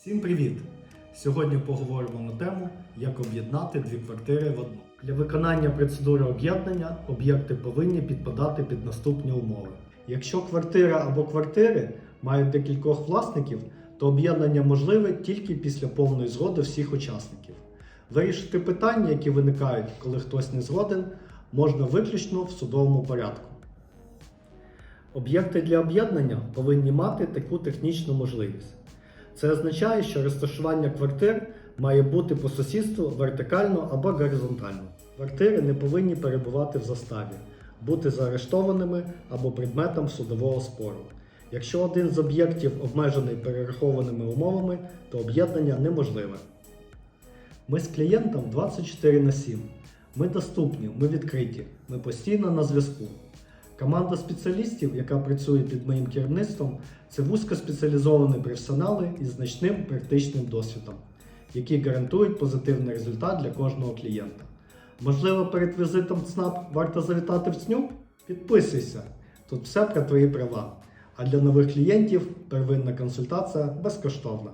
Всім привіт! Сьогодні поговоримо на тему, як об'єднати дві квартири в одну. Для виконання процедури об'єднання об'єкти повинні підпадати під наступні умови. Якщо квартира або квартири мають декількох власників, то об'єднання можливе тільки після повної згоди всіх учасників. Вирішити питання, які виникають, коли хтось не згоден, можна виключно в судовому порядку. Об'єкти для об'єднання повинні мати таку технічну можливість. Це означає, що розташування квартир має бути по сусідству вертикально або горизонтально. Квартири не повинні перебувати в заставі, бути заарештованими або предметом судового спору. Якщо один з об'єктів обмежений перерахованими умовами, то об'єднання неможливе. Ми з клієнтом 24 на 7. Ми доступні, ми відкриті, ми постійно на зв'язку. Команда спеціалістів, яка працює під моїм керівництвом, це вузькоспеціалізовані професіонали із значним практичним досвідом, які гарантують позитивний результат для кожного клієнта. Можливо, перед візитом ЦНАП варто завітати в ЦНЮ? Підписуйся! Тут все про твої права. А для нових клієнтів первинна консультація безкоштовна.